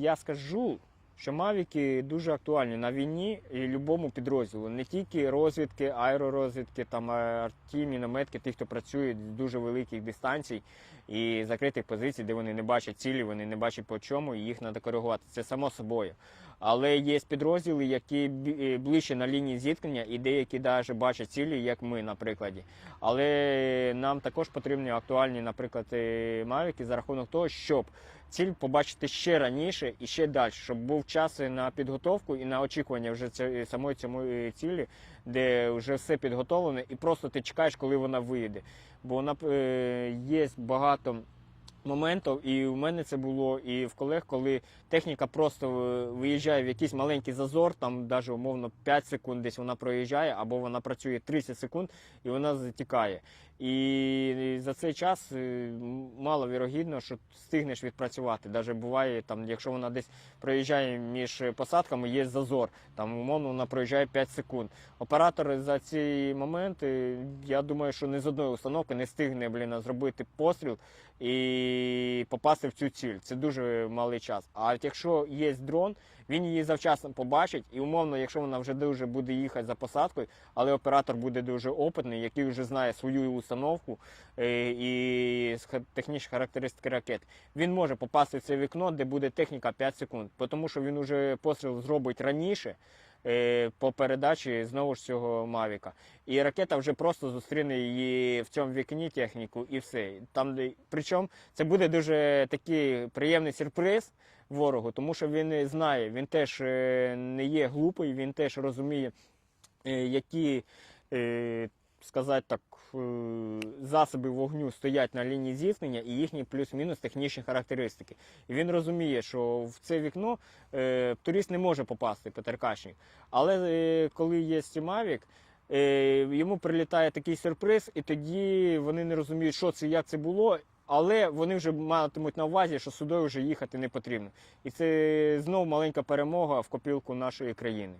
Я скажу, що мавіки дуже актуальні на війні і любому підрозділу. Не тільки розвідки, аеророзвідки, там арті, мінометки, тих, хто працює з дуже великих дистанцій і закритих позицій, де вони не бачать цілі, вони не бачать по чому, і їх треба коригувати. Це само собою. Але є підрозділи, які е, ближче на лінії зіткнення, і деякі навіть бачать цілі, як ми, наприклад. Але нам також потрібні актуальні, наприклад, е, мавіки за рахунок того, щоб ціль побачити ще раніше і ще далі, щоб був час на підготовку і на очікування вже самої цьому цілі, де вже все підготовлено, і просто ти чекаєш, коли вона вийде. Бо вона е, є багато. Моментів, і у мене це було і в колег, коли техніка просто е, виїжджає в якийсь маленький зазор, там навіть умовно 5 секунд десь вона проїжджає, або вона працює 30 секунд і вона затікає. І за цей час е, мало вірогідно, що встигнеш відпрацювати. Навіть буває, там, якщо вона десь проїжджає між посадками, є зазор, там умовно вона проїжджає 5 секунд. Оператор за ці моменти, я думаю, що не з одної установки не встигне блін, зробити постріл і попасти в цю ціль. Це дуже малий час. А якщо є дрон, він її завчасно побачить, і умовно, якщо вона вже дуже буде їхати за посадкою, але оператор буде дуже опитний, який вже знає свою установку е, і технічні характеристики ракет, він може попасти в це вікно, де буде техніка 5 секунд, тому що він уже постріл зробить раніше. Е, По передачі знову ж цього Мавіка. І ракета вже просто зустріне її в цьому вікні техніку і все. Там. Причому це буде дуже такий приємний сюрприз ворогу, тому що він знає, він теж е, не є глупий, він теж розуміє, е, які, сказати так, е, засоби вогню стоять на лінії зіткнення і їхні плюс-мінус технічні характеристики. І він розуміє, що в це вікно е, турист не може попасти, ПТРКшник. Але е, коли є Мавік, е, йому прилітає такий сюрприз, і тоді вони не розуміють, що це, як це було. Але вони вже матимуть на увазі, що сюди вже їхати не потрібно. І це знов маленька перемога в копілку нашої країни.